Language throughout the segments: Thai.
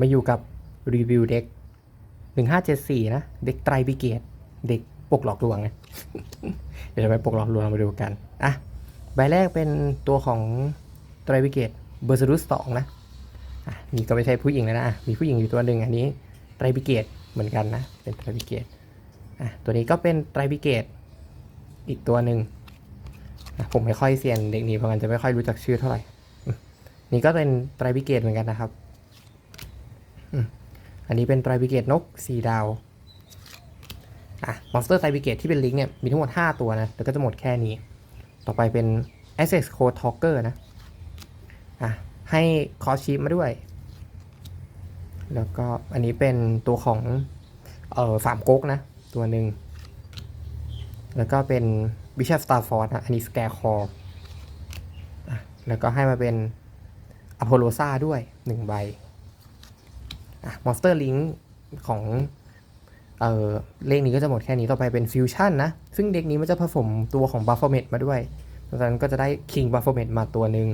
มาอยู่กับรีวิวเด็ก1574นะ เด็กไตรบิเกต เด็กปกหลอกลวงไงเดี๋ยวจะไปปกหลอกลวงมาดูกัน อะ ใบแรกเป็นตัวของไตรบิเกตเบอร์ซ u ุสสองนะ อะ นี่ก็ไม่ใช่ผู้หญิงแล้วนะอะมีผู้หญิงอยู่ตัวหนึ่งอันนี้ไตรบิเกตเหมือนกันนะ เป็นไตรบิเกต อะ ตัวนี้ก็เป็นไตรบิเกตอีกตัวหนึ่งอะผมไม่ค่อยเซียนเด็กนี้เพราะงั้นจะไม่ค่อยรู้จักชื่อเท่าไหร่ นี่ก็เป็นไตรบิเกตเหมือนกันนะครับ อันนี้เป็นไตรบิเกตนกสีดาว อะ มอนสเตอร์ไตรบิเกตที่เป็นลิงเนี่ย มีทั้งหมด 5 ตัวนะ แล้วก็จะหมดแค่นี้ ต่อไปเป็น Access Code Talker นะ อะ ให้คอชีพมาด้วย แล้วก็อันนี้เป็นตัวของ เอ่อสามก๊กนะ ตัวหนึ่ง แล้วก็เป็น Bishop Starford นะ อันนี้ Scarecrow อะแล้วก็ให้มาเป็น Apollosa ด้วย 1 ใบ มอนสเตอร์ลิงของเออเลขนี้ก็จะหมดแค่นี้ต่อไปเป็นฟิวชั่นนะ ซึ่งเด็กนี้มันจะผสมตัวของบัฟเฟ m เม t มาด้วยดังนั้นก็จะได้คิงบัฟเฟ m เม t มาตัวหนึ่ง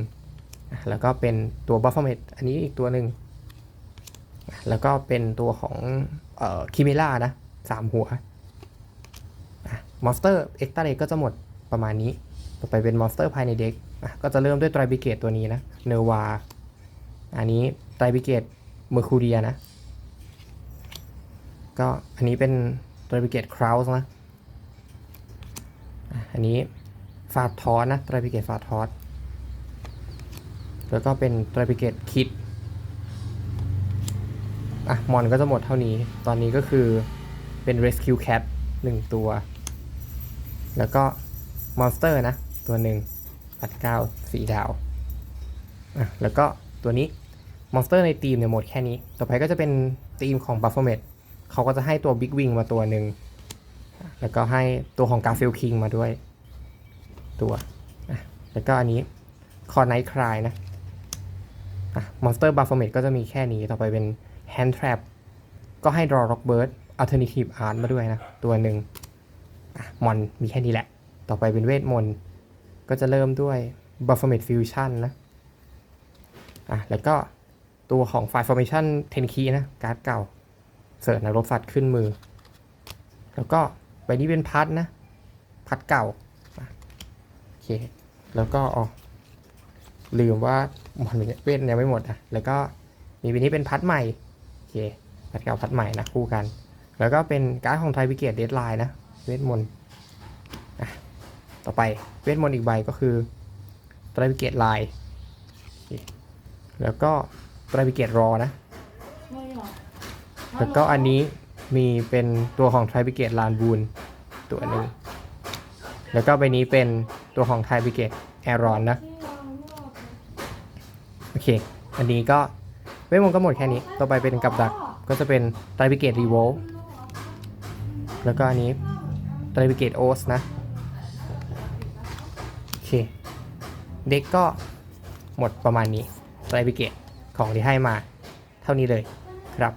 แล้วก็เป็นตัวบัฟเฟ m เม t อันนี้อีกตัวหนึ่งแล้วก็เป็นตัวของเอ่อคิเมล่านะสามหัวมอนสเตอร์เอ็กซ์ตาเก็จะหมดประมาณนี้ ต่อไปเป็นมอนสเตอร์ภายในเด็กก็จะเริ่มด้วยไตรบิเกตตัวนี้นะเนวาอันนี้ไตรบิเกต เมอร์คูเรียนะ ก็อันนี้เป็นตรบิเกตคราวส์นะ อันนี้ฟาดทอสนะตรบิเกตฟาดทอสแล้วก็เป็นตรบิเกตคิดอะมอนก็จะหมดเท่านี้ ตอนนี้ก็คือเป็น Rescue Cat หนึ่งตัว แล้วก็มอนสเตอร์นะ ตัวหนึ่งปัดเก้าสีดาวอะแล้วก็ตัวนี้ มอนสเตอร์ในทีมเนี่ยหมดแค่นี้ ต่อไปก็จะเป็นทีมของ b u f f e r m e t เขาก็จะให้ตัว Big Wing มาตัวหนึ่ง แล้วก็ให้ตัวของ Garfield King มาด้วยตัวแล้วก็อันนี้ c o r Night Cry นะมอะ Monster b u f f e r m e t ก็จะมีแค่นี้ ต่อไปเป็น Hand Trap ก็ให้ Draw Rockbird Alternative Art มาด้วยนะ ตัวหนึ่งมอนมีแค่นี้แหละ ต่อไปเป็นเวทมนต์ ก็จะเริ่มด้วย b u f f e r m e t Fusion นะ อะ แล้วก็ ตัวของ Fire Formation 10 Key นะ การ์ดเก่า เสิร์ชนรบสัตว์ขึ้นมือ แล้วก็ใบนี้เป็นพัดนะ พัดเก่า โอเค แล้วก็อ๋อลืมว่ามันเวทยังไม่หมดอะ แล้วก็มีใบนี้เป็นพัดใหม่ โอเค พัดเก่าพัดใหม่นะคู่กัน แล้วก็เป็นการ์ดของไทยวิเกตเดดไลน์นะ เวทมนต์อะต่อไปเวทมนต์อีกใบก็คือไทยวิเกตไลน์แล้วก็ ไทยวิเกตรอนะ แล้วก็อันนี้มีเป็นตัวของไทบิเกตลานบูนตัวหนึ่งแล้วก็ใบนี้เป็นตัวของไทบิเกตแอรอนนะ โอเค อันนี้ก็เวทมนต์ก็หมดแค่นี้ ต่อไปเป็นกับดักก็จะเป็นไทบิเกตรีโวลแล้วก็อันนี้ไทบิเกตโอสนะ โอเค เด็กก็หมดประมาณนี้ไทบิเกต ของที่ให้มาเท่านี้เลยครับ